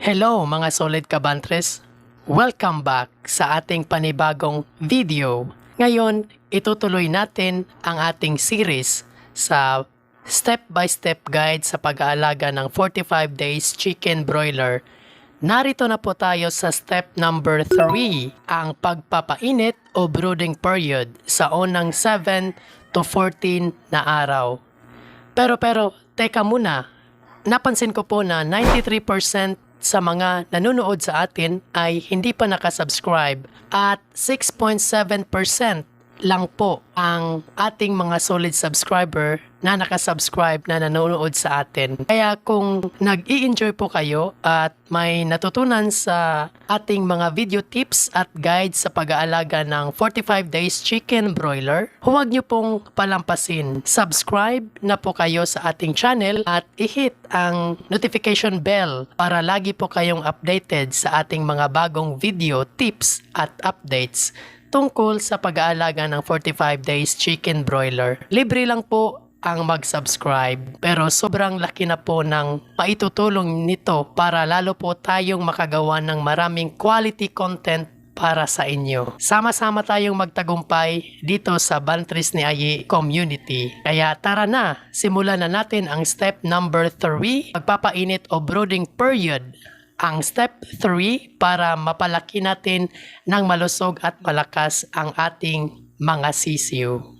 Hello mga solid kabantres! Welcome back sa ating panibagong video. Ngayon, itutuloy natin ang ating series sa step-by-step guide sa pag-aalaga ng 45 days chicken broiler. Narito na po tayo sa step number 3, ang pagpapainit o brooding period sa unang 7 to 14 na araw. Pero pero, teka muna. Napansin ko po na 93% sa mga nanonood sa atin ay hindi pa nakasubscribe at 6.7% lang po ang ating mga solid subscriber na nakasubscribe na nanonood sa atin. Kaya kung nag-i-enjoy po kayo at may natutunan sa ating mga video tips at guides sa pag-aalaga ng 45 days chicken broiler, huwag niyo pong palampasin. Subscribe na po kayo sa ating channel at i-hit ang notification bell para lagi po kayong updated sa ating mga bagong video tips at updates tungkol sa pag-aalaga ng 45 days chicken broiler. Libre lang po ang mag-subscribe pero sobrang laki na po ng maitutulong nito para lalo po tayong makagawa ng maraming quality content para sa inyo. Sama-sama tayong magtagumpay dito sa Bantris ni Ayi Community. Kaya tara na, simulan na natin ang step number 3, pagpapainit o brooding period ang step 3 para mapalaki natin ng malusog at malakas ang ating mga sisiw.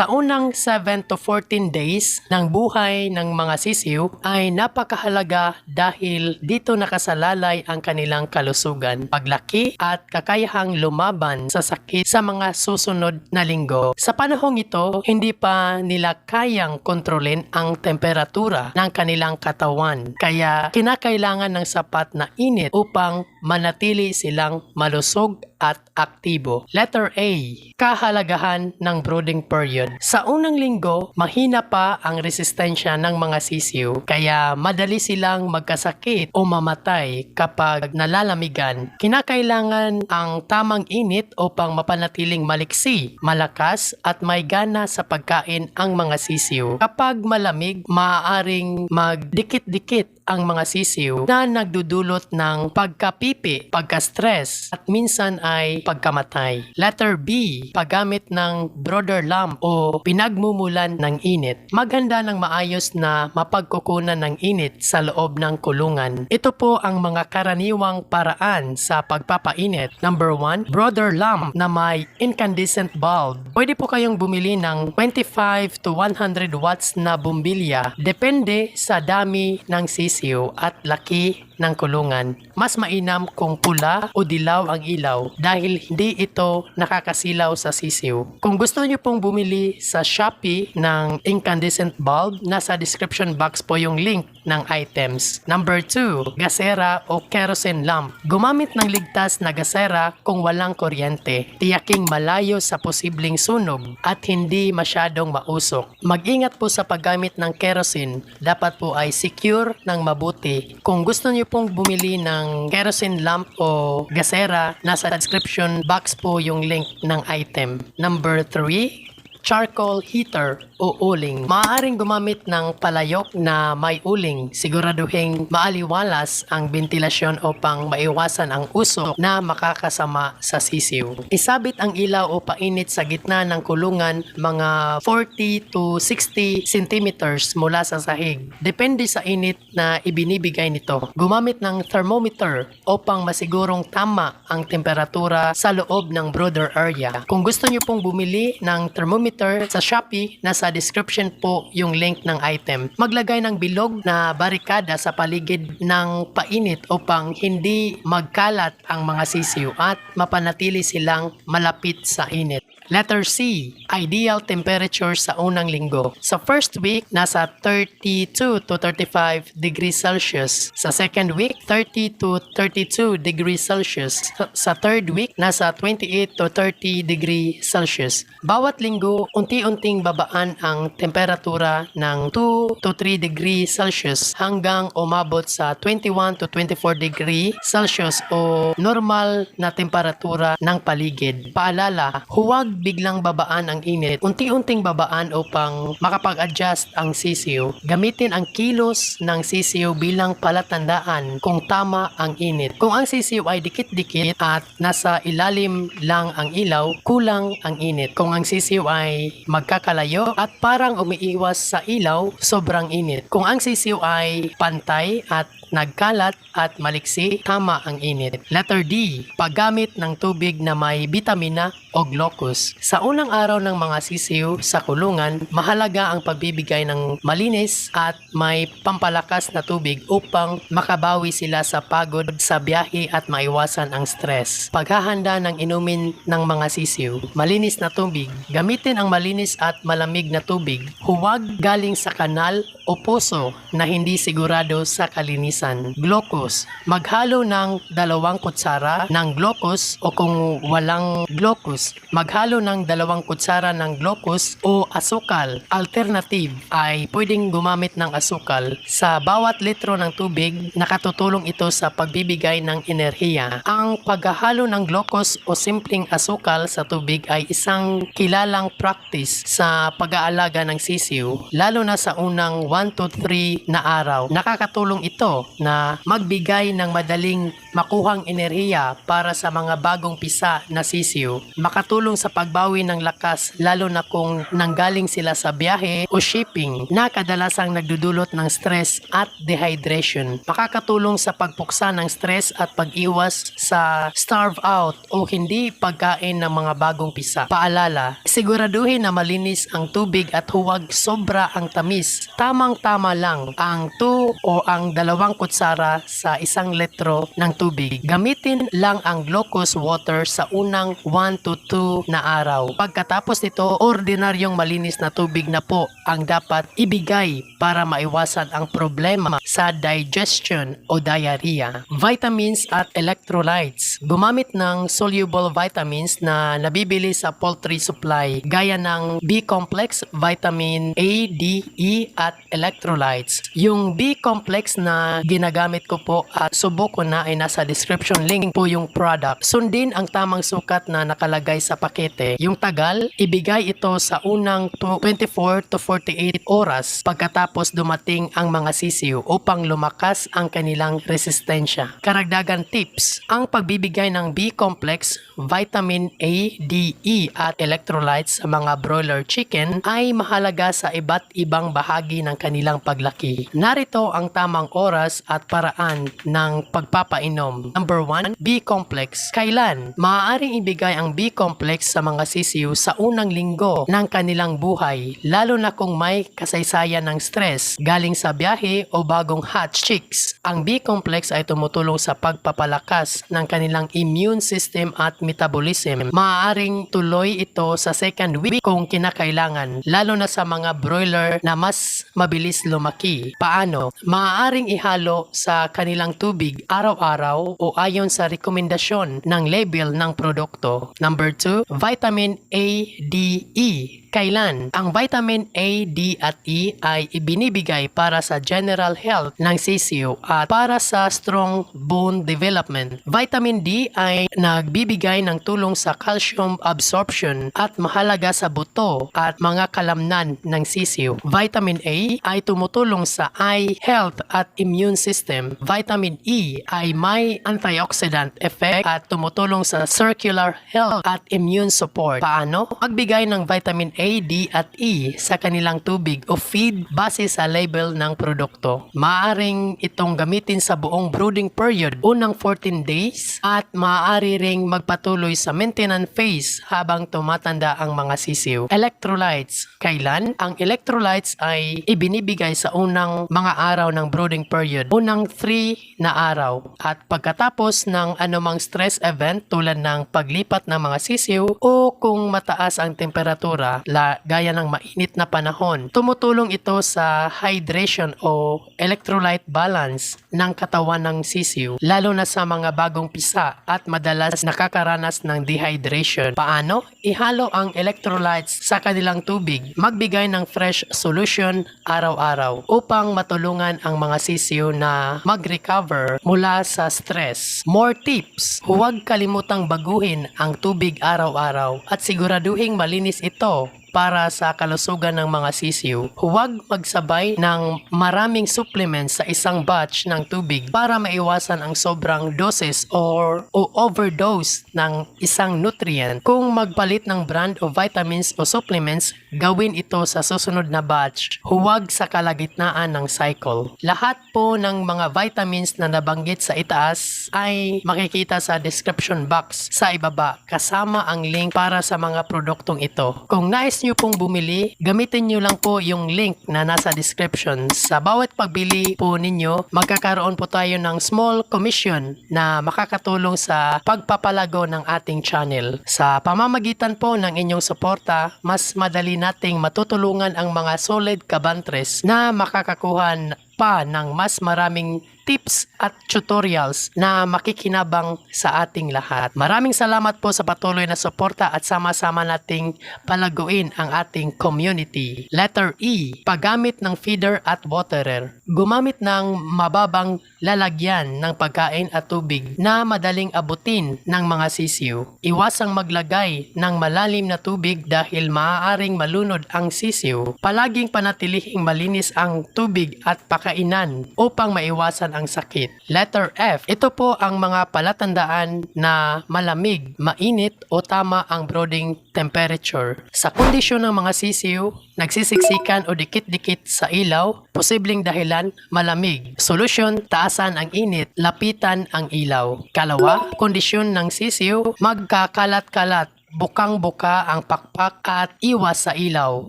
Sa unang 7 to 14 days ng buhay ng mga sisiw ay napakahalaga dahil dito nakasalalay ang kanilang kalusugan, paglaki at kakayahang lumaban sa sakit sa mga susunod na linggo. Sa panahong ito, hindi pa nila kayang kontrolin ang temperatura ng kanilang katawan kaya kinakailangan ng sapat na init upang manatili silang malusog at aktibo. Letter A, kahalagahan ng brooding period. Sa unang linggo, mahina pa ang resistensya ng mga sisiw, kaya madali silang magkasakit o mamatay kapag nalalamigan. Kinakailangan ang tamang init upang mapanatiling maliksi, malakas at may gana sa pagkain ang mga sisiw. Kapag malamig, maaaring magdikit-dikit ang mga sisiw na nagdudulot ng pagkapipi, pagka-stress at minsan ay pagkamatay. Letter B, paggamit ng brother lamp o pinagmumulan ng init. Maganda ng maayos na mapagkukunan ng init sa loob ng kulungan. Ito po ang mga karaniwang paraan sa pagpapainit. Number 1, brother lamp na may incandescent bulb. Pwede po kayong bumili ng 25 to 100 watts na bumbilya depende sa dami ng sisiw at laki ng kulungan. Mas mainam kung pula o dilaw ang ilaw dahil hindi ito nakakasilaw sa sisiw. Kung gusto niyo pong bumili sa Shopee ng incandescent bulb, nasa description box po yung link ng items. Number 2, gasera o kerosene lamp. Gumamit ng ligtas na gasera kung walang kuryente. Tiyaking malayo sa posibleng sunog at hindi masyadong mausok. Mag-ingat po sa paggamit ng kerosene. Dapat po ay secure ng mabuti. Kung gusto niyo pong bumili ng kerosene lamp o gasera, nasa description box po yung link ng item. Number 3, charcoal heater o uling. Maaaring gumamit ng palayok na may uling. Siguraduhin maaliwalas ang ventilasyon upang maiwasan ang usok na makakasama sa sisiw. Isabit ang ilaw o painit sa gitna ng kulungan mga 40 to 60 centimeters mula sa sahig. Depende sa init na ibinibigay nito. Gumamit ng thermometer upang masigurong tama ang temperatura sa loob ng brooder area. Kung gusto niyo pong bumili ng thermometer sa Shopee, nasa description po yung link ng item. Maglagay ng bilog na barikada sa paligid ng painit upang hindi magkalat ang mga sisiw at mapanatili silang malapit sa init. Letter C, ideal temperature sa unang linggo. Sa first week, nasa 32 to 35 degrees Celsius. Sa second week, 30 to 32 degrees Celsius. Sa, third week, nasa 28 to 30 degrees Celsius. Bawat linggo, unti-unting babaan ang temperatura ng 2 to 3 degrees Celsius hanggang umabot sa 21 to 24 degree Celsius o normal na temperatura ng paligid. Paalala, huwag biglang babaan ang init, unti-unting babaan upang makapag-adjust ang sisiyo. Gamitin ang kilos ng sisiyo bilang palatandaan kung tama ang init. Kung ang sisiyo ay dikit-dikit at nasa ilalim lang ang ilaw, kulang ang init. Kung ang sisiyo ay magkakalayo at parang umiiwas sa ilaw, sobrang init. Kung ang sisiyo ay pantay at nagkalat at maliksi, tama ang init. Letter D, paggamit ng tubig na may bitamina o glucose. Sa unang araw ng mga sisiw sa kulungan, mahalaga ang pagbibigay ng malinis at may pampalakas na tubig upang makabawi sila sa pagod sa biyahe at maiwasan ang stress. Paghahanda ng inumin ng mga sisiw, malinis na tubig. Gamitin ang malinis at malamig na tubig. Huwag galing sa kanal o puso na hindi sigurado sa kalinisan. Glucose. Maghalo ng dalawang kutsara ng glucose o kung walang glucose, maghalo ng dalawang kutsara ng glucose o asukal. Alternative ay pwedeng gumamit ng asukal. Sa bawat litro ng tubig, nakatutulong ito sa pagbibigay ng enerhiya. Ang paghahalo ng glucose o simpleng asukal sa tubig ay isang kilalang practice sa pag-aalaga ng sisiw, lalo na sa unang 1 to 3 na araw. Nakakatulong ito na magbigay ng madaling makuhang enerhiya para sa mga bagong pisa na sisiw. Makatulong sa pagbawi ng lakas lalo na kung nanggaling sila sa biyahe o shipping na kadalasang nagdudulot ng stress at dehydration. Makakatulong sa pagpuksa ng stress at pag-iwas sa starve out o hindi pagkain ng mga bagong pisa. Paalala, siguraduhin na malinis ang tubig at huwag sobra ang tamis. Tamang-tama lang ang 2 o ang dalawang kutsara sa isang litro ng tubig. Gamitin lang ang glucose water sa unang 1 to 2 na araw. Pagkatapos nito, ordinaryong malinis na tubig na po ang dapat ibigay para maiwasan ang problema sa digestion o diarrhea. Vitamins at electrolytes. Gumamit ng soluble vitamins na nabibili sa poultry supply gaya ng B-complex, vitamin A, D, E at electrolytes. Yung B-complex na ginagamit ko po at subo ko na ay nasa description link po yung product. Sundin ang tamang sukat na nakalagay sa pakete. Yung tagal, ibigay ito sa unang to- 24 to 48 oras pagkatapos dumating ang mga sisiw upang lumakas ang kanilang resistensya. Karagdagan tips, ang pagbibigay ng B-complex, vitamin A, D, E at electrolytes sa mga broiler chicken ay mahalaga sa iba't ibang bahagi ng kanilang paglaki. Narito ang tamang oras at paraan ng pagpapainom. Number 1, B-complex. Kailan? Maaaring ibigay ang B-complex sa mga sisiw sa unang linggo ng kanilang buhay, lalo na kung may kasaysayan ng stress galing sa biyahe o bagong hatch chicks. Ang B-complex ay tumutulong sa pagpapalakas ng kanilang immune system at metabolism. Maaaring tuloy ito sa second week kung kinakailangan, lalo na sa mga broiler na mas mabilis lumaki. Paano? Maaaring ihalo sa kanilang tubig araw-araw o ayon sa rekomendasyon ng label ng produkto. Number 2, vitamin A, D, E. Kailan? Ang vitamin A, D at E ay ibinibigay para sa general health ng sisiyo at para sa strong bone development. Vitamin D ay nagbibigay ng tulong sa calcium absorption at mahalaga sa buto at mga kalamnan ng sisiyo. Vitamin A ay tumutulong sa eye health at immune system. Vitamin E ay may antioxidant effect at tumutulong sa circular health at immune support. Paano? Magbigay ng vitamin D at E sa kanilang tubig o feed base sa label ng produkto. Maaring itong gamitin sa buong brooding period, unang 14 days at maaari ring magpatuloy sa maintenance phase habang tumatanda ang mga sisiw. Electrolytes. Kailan? Ang electrolytes ay ibinibigay sa unang mga araw ng brooding period, unang 3 na araw. At pagkatapos ng anumang stress event tulad ng paglipat ng mga sisiw o kung mataas ang temperatura, la, gaya ng mainit na panahon. Tumutulong ito sa hydration o electrolyte balance ng katawan ng sisiw, lalo na sa mga bagong pisa at madalas nakakaranas ng dehydration. Paano? Ihalo ang electrolytes sa kanilang tubig, magbigay ng fresh solution araw-araw upang matulungan ang mga sisiw na mag-recover mula sa stress. More tips, huwag kalimutang baguhin ang tubig araw-araw at siguraduhing malinis ito para sa kalusugan ng mga sisiw. Huwag magsabay ng maraming supplements sa isang batch ng tubig para maiwasan ang sobrang doses or o overdose ng isang nutrient. Kung magpalit ng brand o vitamins o supplements, gawin ito sa susunod na batch. Huwag sa kalagitnaan ng cycle. Lahat po ng mga vitamins na nabanggit sa itaas ay makikita sa description box sa ibaba kasama ang link para sa mga produktong ito. Kung nais nyo pong bumili, gamitin nyo lang po yung link na nasa description. Sa bawat pagbili po ninyo, magkakaroon po tayo ng small commission na makakatulong sa pagpapalago ng ating channel. Sa pamamagitan po ng inyong suporta, mas madali nating matutulungan ang mga solid kabantres na makakakuha pa ng mas maraming tips at tutorials na makikinabang sa ating lahat. Maraming salamat po sa patuloy na suporta at sama-sama nating palaguin ang ating community. Letter E, paggamit ng feeder at waterer. Gumamit ng mababang lalagyan ng pagkain at tubig na madaling abutin ng mga sisiw. Iwasang maglagay ng malalim na tubig dahil maaaring malunod ang sisiw. Palaging panatilihing malinis ang tubig at pakainan upang maiwasan ang sakit. Letter F, ito po ang mga palatandaan na malamig, mainit o tama ang brooding temperature. Sa kondisyon ng mga sisiw, nagsisiksikan o dikit-dikit sa ilaw, posibleng dahilan malamig. Solusyon, taasan ang init, lapitan ang ilaw. Kalawa, kondisyon ng sisiw, magkakalat-kalat bukang-buka ang pakpak at iwas sa ilaw.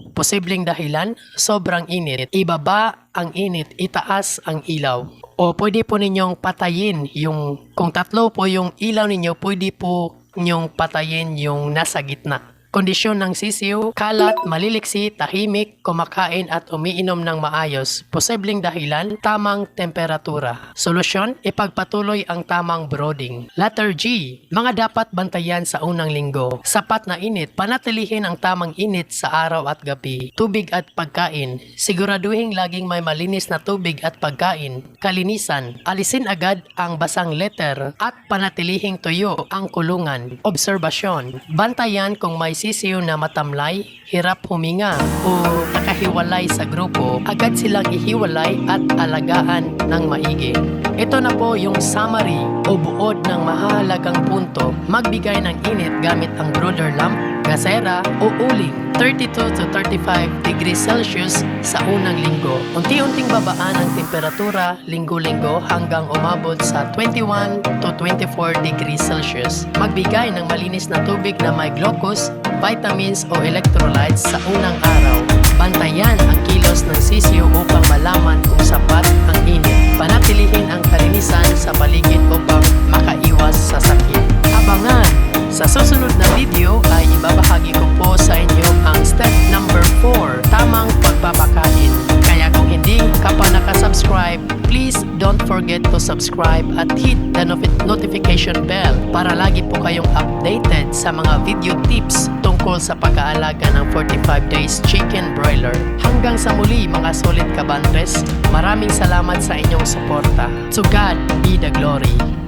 Posibleng dahilan, sobrang init. Ibaba ang init, itaas ang ilaw. O pwede po ninyong patayin yung, kung tatlo po yung ilaw ninyo, pwede po ninyong patayin yung nasa gitna. Kondisyon ng sisiw, kalat, maliliksi, tahimik, kumakain at umiinom ng maayos. Posibleng dahilan, tamang temperatura. Solusyon, ipagpatuloy ang tamang brooding. Letter G, mga dapat bantayan sa unang linggo. Sapat na init, panatilihin ang tamang init sa araw at gabi. Tubig at pagkain, siguraduhin laging may malinis na tubig at pagkain. Kalinisan, alisin agad ang basang letter at panatilihing tuyo ang kulungan. Obserbasyon, bantayan kung may sisiw na matamlay, hirap huminga o nakahiwalay sa grupo, agad silang ihiwalay at alagaan ng maigi. Ito na po yung summary o buod ng mahalagang punto. Magbigay ng init gamit ang brooder lamp, gasera o uling 32 to 35 degrees Celsius sa unang linggo. Unti-unting babaan ang temperatura linggo-linggo hanggang umabot sa 21 to 24 degrees Celsius. Magbigay ng malinis na tubig na may glucose, vitamins o electrolytes sa unang araw. Bantayan ang kilos ng sisiyo upang malaman kung sapat ang init. Panatilihin ang kalinisan sa paligid upang makaiwas sa sakit. Abangan! Sa susunod na video ay ibabahagi ko po sa inyo ang step number 4, tamang pagpapakain. Kaya kung hindi ka pa nakasubscribe, please don't forget to subscribe at hit the notification bell para lagi po kayong updated sa mga video tips tungkol sa pag-aalaga ng 45 days chicken broiler. Hanggang sa muli mga solid kabantres, maraming salamat sa inyong suporta. To God be the glory.